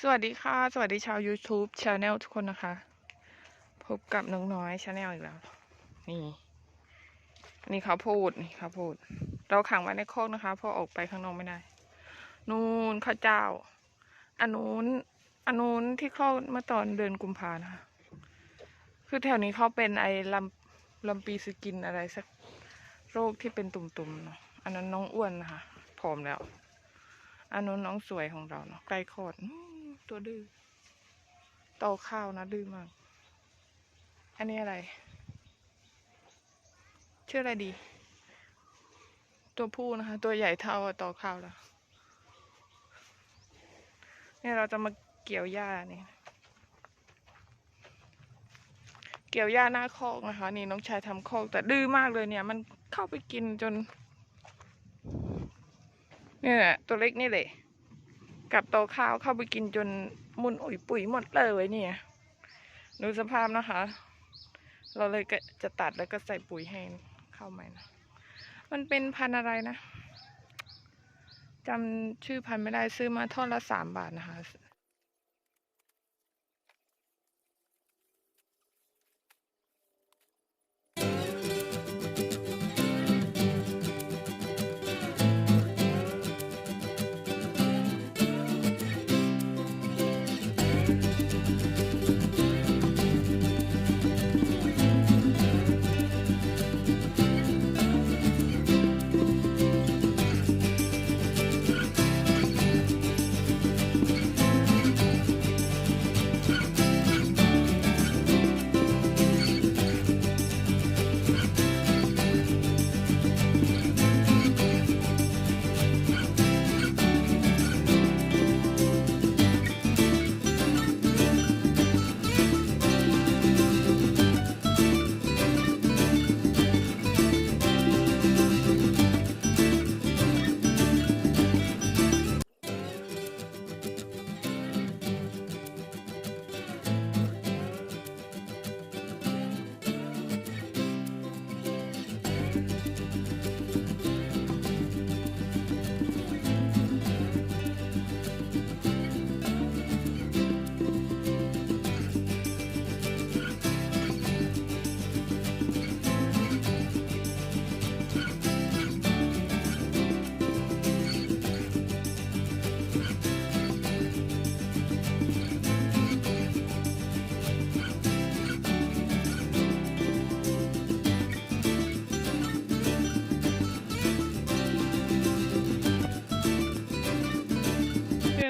สวัสดีค่ะ สวัสดีชาว YouTube Channel ทุกคนนะคะ พบกับน้องน้อย Channel อีกแล้ว นี่นนี้เขาพูดนี่เขาพูด เราขังไว้ในคอกนะคะเพราะออกไปข้างนอกไม่ได้ นู่นข้าเจ้า อันนู้นอันนู้นที่คลอดเมื่อตอนเดือนกุมภานะคะ คือแถวนี้เขาเป็นไอ้ลำลำปีสกินอะไรสักโรคที่เป็นตุ่มๆเนาะ อันนั้นน้องอ้วนนะคะผอมแล้วอันนู้นน้องสวยของเราเนาะใกล้คลอด ตัวดื้อโตข้าวนะดื้อมาก อันนี้อะไร ชื่ออะไรดี ตัวผู้นะคะ ตัวใหญ่เท่าต่อข้าวแล้วเนี่ยเราจะมาเกี่ยวหญ้านี่เกี่ยวหญ้าหน้าคอกนะคะ นี่น้องชายทำคอกแต่ดื้อมากเลยเนี่ย มันเข้าไปกินจน เนี่ยตัวเล็กนี่เลย กับโตข้าวเข้าไปกินจนมุนอุ๋ยปุ๋ยหมดเลยเนี่ย ดูสภาพนะคะ เราเลยก็จะตัดแล้วก็ใส่ปุ๋ยแห้งเข้าใหม่นะ มันเป็นพันอะไรนะจำชื่อพันไม่ได้ซื้อมาท่อนละสามบาทนะคะ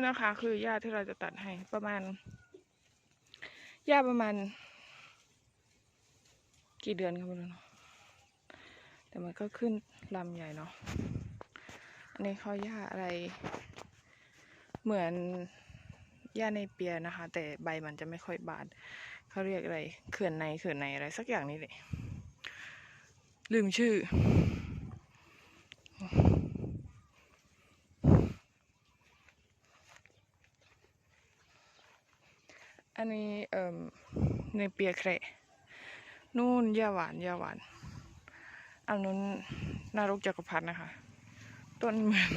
นะคะ คือหญ้าที่เราจะตัดให้ประมาณหญ้าประมาณ กี่เดือนครับไม่รู้เนาะแต่มันก็ขึ้นลำใหญ่เนาะอันนี้เขาหญ้าอะไร เหมือนหญ้าในเปียนะคะ แต่ใบมันจะไม่ค่อยบานเขาเรียกอะไรเขื่อนในเขื่อนในอะไรสักอย่างนี้เลยลืมชื่อ อันนี้เอ่อในเปียแคระนู่นยาหวานยาหวาน อันนู้นนารกจักรพรรดินะคะ ต้นเหมือน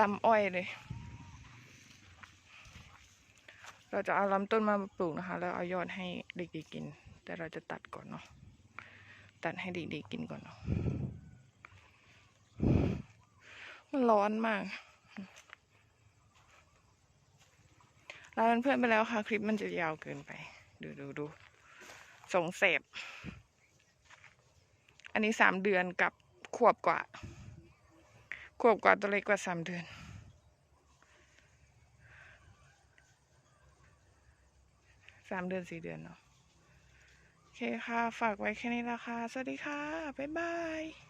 ลำอ้อยเลย เราจะเอาลำต้นมาปลูกนะคะ แล้วเอายอดให้เด็กๆกิน แต่เราจะตัดก่อนเนาะ ตัดให้เด็กๆกินก่อนเนาะ มันร้อนมาก ลาเพื่อนไปแล้วค่ะ คลิปมันจะยาวเกินไป ดูดูดูสงเสพอันนี้สามเดือนกับขวบกว่า ขวบกว่าตัวเล็กกว่าสามเดือน สามเดือนสี่เดือนเนาะ โอเคค่ะ ฝากไว้แค่นี้ละค่ะ สวัสดีค่ะ บ๊ายบาย